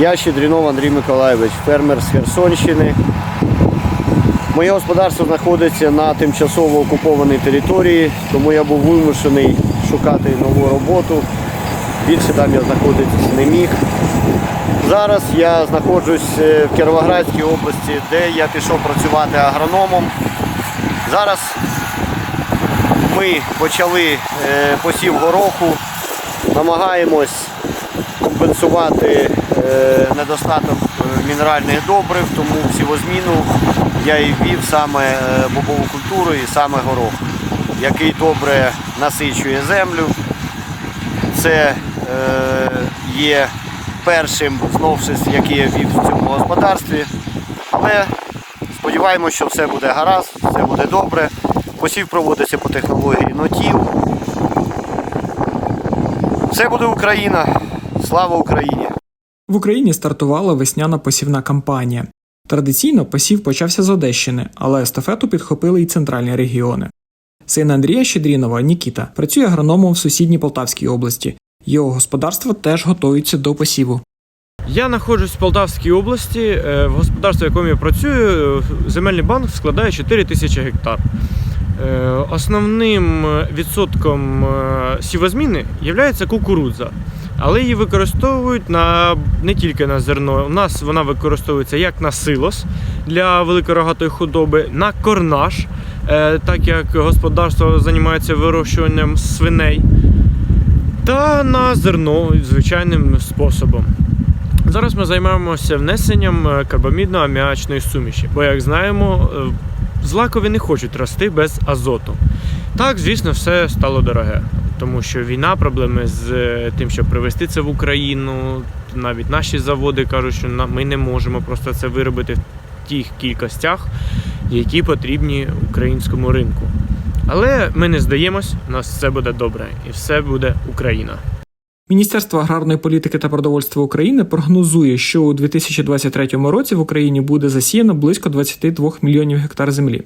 Я Щедрінов Андрій Миколайович, фермер з Херсонщини. Моє господарство знаходиться на тимчасово окупованій території, тому я був вимушений шукати нову роботу. Більше там я знаходитися не міг. Зараз я знаходжусь е, в Кіровоградській області, де я пішов працювати агрономом. Зараз ми почали е, посів гороху, намагаємось компенсувати недостаток е, мінеральних добрив, тому в сівозміну я і ввів саме е, бобову культуру і саме горох, який добре насичує землю. Це е, є першим з новшеств, який я ввів в цьому господарстві. Але сподіваємося, що все буде гаразд, все буде добре. Посів проводиться по технології нотів. Все буде Україна. Слава Україні! В Україні стартувала весняна посівна кампанія. Традиційно посів почався з Одещини, але естафету підхопили й центральні регіони. Син Андрія Щедрінова Нікіта працює агрономом в сусідній Полтавській області. Його господарство теж готується до посіву. Я знаходжусь в Полтавській області. Е, В господарстві, в якому я працюю, е, земельний банк складає 4 тисячі гектар. Е, Основним відсотком сівозміни є кукурудза, але її використовують на, не тільки на зерно. У нас вона використовується як на силос для великорогатої худоби, на корнаж, е, так як господарство займається вирощуванням свиней, та на зерно звичайним способом. Зараз ми займаємося внесенням е, карбамідно-аміачної суміші, бо, як знаємо, е, злакові не хочуть рости без азоту. Так, звісно, все стало дороге, тому що війна, проблеми з е, тим, щоб привезти це в Україну. Навіть наші заводи кажуть, що ми не можемо просто це виробити в тих кількостях, які потрібні українському ринку. Але ми не здаємось, у нас все буде добре і все буде Україна. Міністерство аграрної політики та продовольства України прогнозує, що у 2023 році в Україні буде засіяно близько 22 мільйонів гектар землі.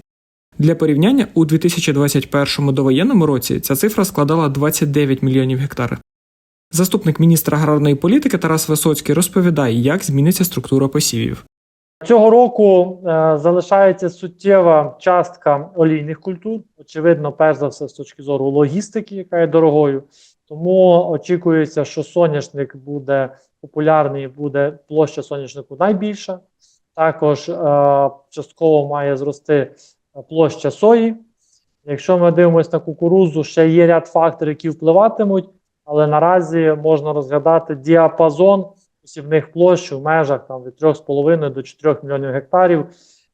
Для порівняння, у 2021 довоєнному році ця цифра складала 29 мільйонів гектар. Заступник міністра аграрної політики Тарас Висоцький розповідає, як зміниться структура посівів. Цього року е, залишається суттєва частка олійних культур. Очевидно, перш за все, з точки зору логістики, яка є дорогою. Тому очікується, що соняшник буде популярний, буде площа соняшнику найбільша. Також е, частково має зрости площа сої. Якщо ми дивимося на кукурудзу, ще є ряд факторів, які впливатимуть, але наразі можна розглядати діапазон посівних площ у межах там, від 3,5 до 4 мільйонів гектарів.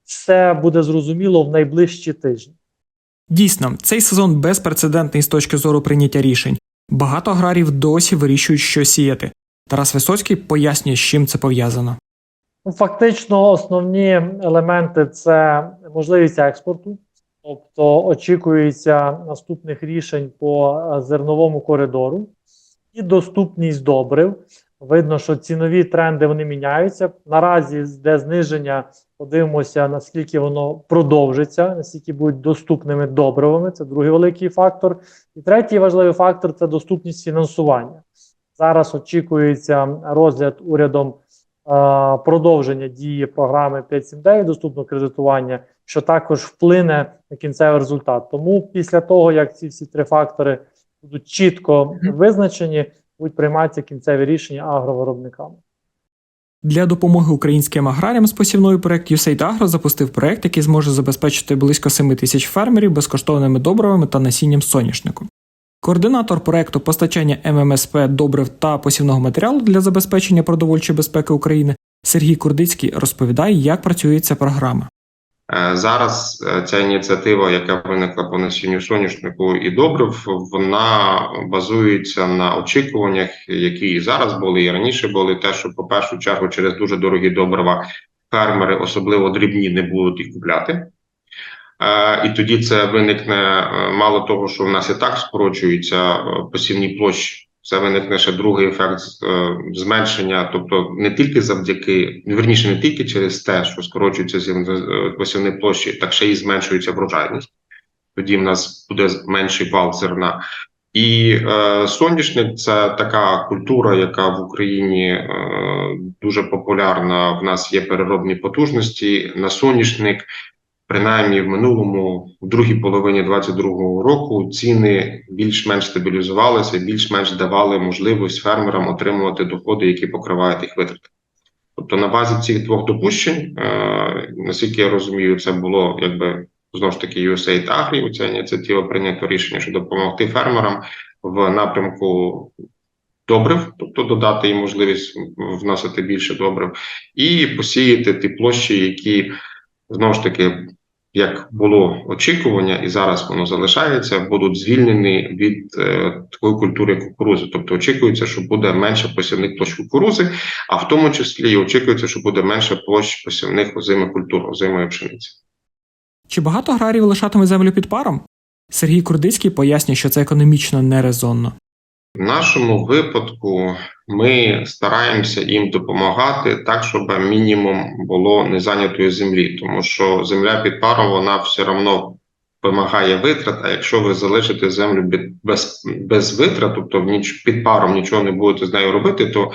Все буде зрозуміло в найближчі тижні. Дійсно, цей сезон безпрецедентний з точки зору прийняття рішень. Багато аграрів досі вирішують, що сіяти. Тарас Висоцький пояснює, з чим це пов'язано. Ну, Фактично, основні елементи це можливість експорту, тобто очікується наступних рішень по е, зерновому коридору і доступність добрив. Видно, що цінові тренди вони міняються. Наразі де зниження, подивимося, наскільки воно продовжиться, наскільки будуть доступними добривами. Це другий великий фактор. І третій важливий фактор це доступність фінансування. Зараз очікується розгляд урядом продовження дії програми 5.7.9 доступного кредитування, що також вплине на кінцевий результат. Тому після того, як ці всі три фактори будуть чітко визначені, будуть прийматися кінцеві рішення агровиробниками. Для допомоги українським аграріям з посівною проект USAID Agro запустив проект, який зможе забезпечити близько 7 тисяч фермерів безкоштовними добривами та насінням соняшнику. Координатор проекту постачання ММСП добрив та посівного матеріалу для забезпечення продовольчої безпеки України Сергій Курдицький розповідає, як працює ця програма. Е, Зараз е, ця ініціатива, яка виникла по насінню соняшнику і добрив, вона базується на очікуваннях, які і зараз були, і раніше були. Те, що по першу чергу через дуже дорогі добрива фермери, особливо дрібні, не будуть їх купляти. Е, І тоді це виникне е, мало того, що в нас і так скорочуються е, посівні площі. Це виникне ще другий ефект зменшення, тобто не тільки завдяки, вірніше, не тільки через те, що скорочуються посівні площі, так ще й зменшується врожайність. Тоді в нас буде менший вал зерна. І е, соняшник це така культура, яка в Україні е, дуже популярна. В нас є переробні потужності на соняшник. Принаймні в минулому, в другій половині 2022 року, ціни більш-менш стабілізувалися, більш-менш давали можливість фермерам отримувати доходи, які покривають їх витрати. Тобто, на базі цих двох допущень, е, наскільки я розумію, це було якби знову ж таки USAID Agri, ця ініціатива прийнято рішення, що допомогти фермерам в напрямку добрив, тобто додати їм можливість вносити більше добрив, і посіяти ті площі, які знову ж таки. Як було очікування, і зараз воно залишається, будуть звільнені від е, такої культури кукурузи. Тобто очікується, що буде менше посівних площ кукурузи, а в тому числі і очікується, що буде менше площ посівних озимих культур, озимої пшениці. Чи багато аграріїв лишатимуть землю під паром? Сергій Курдицький пояснює, що це економічно нерезонно. В нашому випадку ми стараємося їм допомагати так, щоб мінімум було незайнятої землі, тому що земля під паром вона все одно вимагає витрат. А якщо ви залишите землю без, без витрат, тобто ніч під паром нічого не будете з нею робити, то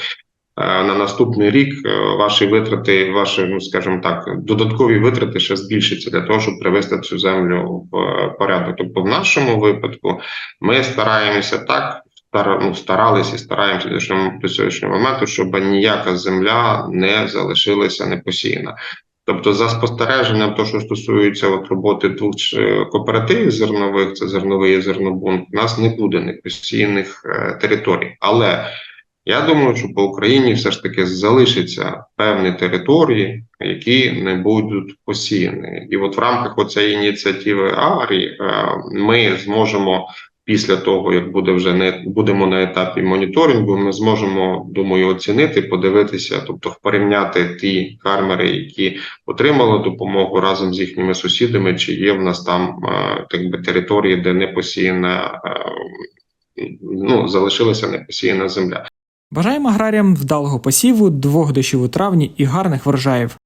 е, на наступний рік е, ваші витрати, ваші, ну скажімо так, додаткові витрати ще збільшаться для того, щоб привести цю землю в е, порядок. Тобто, в нашому випадку ми стараємося так. Ну, старалися і стараємося до сьогоднішнього моменту, щоб ніяка земля не залишилася непосіяна. Тобто, за спостереженням, то, що стосується от роботи двох е, кооперативів зернових, це зерновий і зернобунк, у нас не буде непосіяних е, територій. Але я думаю, що по Україні все ж таки залишаться певні території, які не будуть посіяні. І от в рамках оцієї ініціативи Агрі е, ми зможемо після того, як буде вже не будемо на етапі моніторингу, ми зможемо, думаю, оцінити, подивитися, тобто порівняти ті фермери, які отримали допомогу разом з їхніми сусідами, чи є в нас там е, так би території, де не посіяна, е, ну залишилася непосіяна земля. Бажаємо аграріям вдалого посіву, двох дощів у травні і гарних врожаїв.